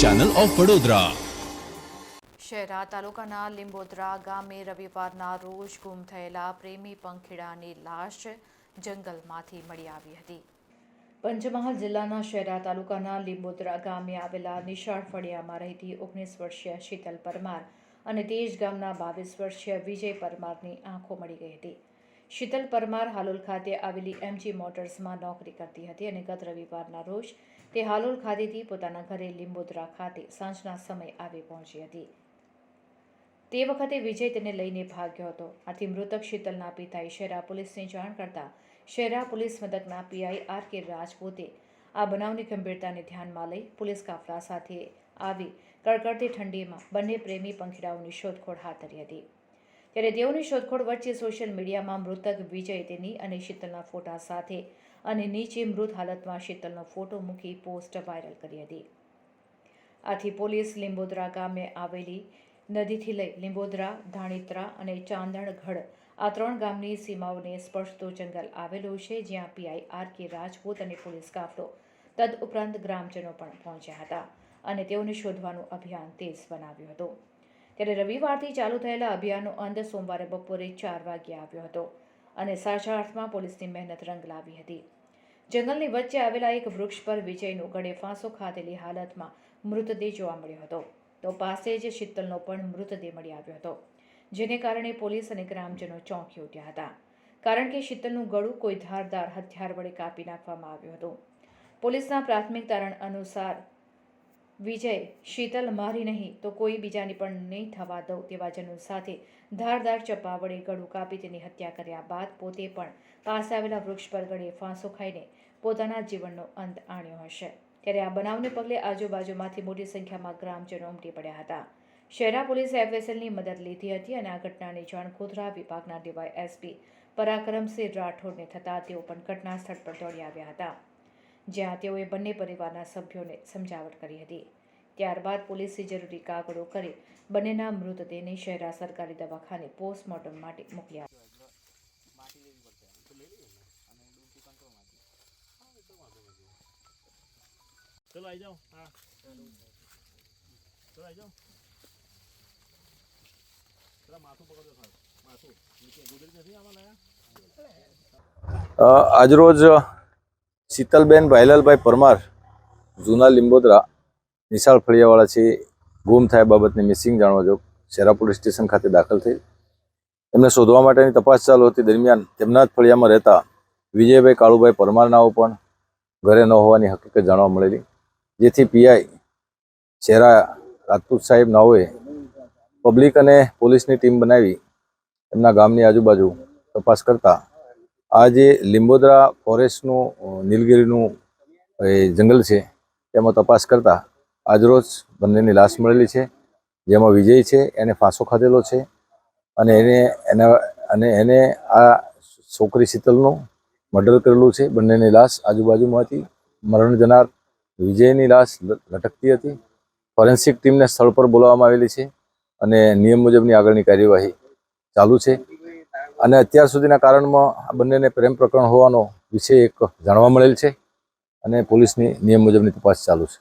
Channel of Vadodara Shehera તાલુકાના લીંબોદરા ગામે રવિવારના રોજ ગુમ થયેલા પ્રેમી પંખીડાની લાશ જંગલમાંથી મળી આવી હતી. પંચમહાલ જિલ્લાના શહેરા તાલુકાના લીંબોદરા ગામે આવેલા નિશાળ ફળિયામાં રહેતી ઓગણીસ વર્ષીય શીતલ પરમાર અને તેજ ગામના બાવીસ વર્ષીય વિજય પરમારની આંખો મળી ગઈ હતી. શીતલ પરમાર હાલોલ ખાતે આવેલી એમજી મોટર્સમાં નોકરી કરતી હતી અને ગત રવિવારના રોજ તે હાલોલ ખાતેથી પોતાના ઘરે લીંબોદરા ખાતે સાંજના સમય આવી પહોંચી હતી. તે વખતે વિજય તેને લઈને ભાગ્યો હતો. આથી મૃતક શીતલના પિતાએ શેરા પોલીસને જાણ કરતા શેરા પોલીસ મથકના પીઆઈ આર કે રાજપૂતે આ બનાવની ગંભીરતાને ધ્યાનમાં લઈ પોલીસ કાફલા સાથે આવી કડકડતી ઠંડીમાં બંને પ્રેમી પંખીડાઓની શોધખોળ હાથ ધરી હતી. ત્યારે તેઓની શોધખોળ વચ્ચે સોશિયલ મીડિયામાં મૃતક વિજય તેની અને શીતલના ફોટા સાથે અને નીચે મૃત હાલતમાં શીતલનો ફોટો મૂકી પોસ્ટ વાયરલ કરી હતી. આથી પોલીસ લીંબોદરા ગામે આવેલી નદીથી લઈ લીંબોદરા, ધાણીત્રા અને ચાંદણગઢ આ ત્રણ ગામની સીમાઓને સ્પર્શતો જંગલ આવેલો છે, જ્યાં પીઆઈ આર કે રાજપૂત અને પોલીસ કાફલો તદ ઉપરાંત ગ્રામજનો પણ પહોંચ્યા હતા અને તેઓને શોધવાનું અભિયાન તેજ બનાવ્યું હતું. ત્યારે રવિવારથી ચાલુ થયેલા અભિયાનનો અંત સોમવારે બપોરે ચાર વાગ્યે આવ્યો હતો અને સાચા અર્થમાં પોલીસની મહેનત રંગ લાવી હતી. જંગલની વચ્ચે આવેલા એક વૃક્ષ પર વિજયનું ગળે ફાંસો ખાધેલી હાલતમાં મૃતદેહ જોવા મળ્યો હતો. તો પાસે જ શીતલનો પણ મૃતદેહ મળી આવ્યો હતો, જેને કારણે પોલીસ અને ગ્રામજનો ચોંકી ઉઠ્યા હતા. કારણ કે શીતલનું ગળું કોઈ ધારદાર હથિયાર વડે કાપી નાખવામાં આવ્યું હતું. પોલીસના પ્રાથમિક તારણ અનુસાર વિજય, શીતલ મારી નહીં તો કોઈ બીજાની પણ નહીં થવા દઉં તેવા જનો સાથે ધારદાર ચપ્પા વડે ગળું કાપી તેની હત્યા કર્યા બાદ પોતે પણ પાસે આવેલા વૃક્ષ પર ગળે ફાંસો ખાઈને પોતાના જીવનનો અંત આણ્યો હશે. ત્યારે આ બનાવને પગલે આજુબાજુમાંથી મોટી સંખ્યામાં ગ્રામજનો ઉમટી પડ્યા હતા. શહેરા પોલીસે એફએસએલની મદદ લીધી હતી અને આ ઘટનાની જાણ ગોધરા વિભાગના ડીવાય એસપી પરાક્રમસિંહ રાઠોડને થતાં તેઓ પણ ઘટના સ્થળ પર દોડી આવ્યા હતા. જ્યાં તેઓએ બંને પરિવારના સભ્યોને સમજાવટ કરી હતી. ત્યારબાદ પોલીસે જરૂરી કાગળો કરી બંનેના મૃતદેહને શહેરા સરકારી દવાખાને પોસ્ટમોર્ટમ માટે મોકલ્યા ચલો આવી જાઓ. હા. ચલો આવી જાઓ. આજરોજ શીતલબેન ભાઈલાલભાઈ પરમાર, જૂના લીંબોદરા, નિશાળ ફળિયાવાળા છે, ગુમ થયા બાબતની મિસિંગ જાણવા જો શેરા પોલીસ સ્ટેશન ખાતે દાખલ થઈ. એમને શોધવા માટેની તપાસ ચાલુ હતી. દરમિયાન તેમના જ ફળિયામાં રહેતા વિજયભાઈ કાળુભાઈ પરમારનાઓ પણ ઘરે ન હોવાની હકીકત જાણવા મળેલી, જેથી પીઆઈ શેરા રાજપૂત સાહેબ નાઓએ પબ્લિક અને પોલીસની ટીમ બનાવી એમના ગામની આજુબાજુ તપાસ કરતા આ જે લીંબોદરા ફોરેસ્ટનું નીલગીરીનું એ જંગલ છે, તેમાં તપાસ કરતા આજરોજ બંનેની લાશ મળેલી છે, જેમાં વિજય છે, એને ફાંસો ખાધેલો છે અને એને, એના, અને એને આ છોકરી શીતલનું મર્ડર કરેલું છે. બંનેની લાશ આજુબાજુમાંથી મરણ જનાર વિજયની લાશ લટકતી હતી. ફોરેન્સિક ટીમને સ્થળ પર બોલાવવામાં આવેલી છે અને નિયમ મુજબની આગળની કાર્યવાહી ચાલુ છે. અને અત્યાર સુધીના કારણમાં આ બંનેને પ્રેમ પ્રકરણ હોવાનો વિષય એક જાણવા મળેલ છે અને પોલીસની નિયમ મુજબની તપાસ ચાલુ છે.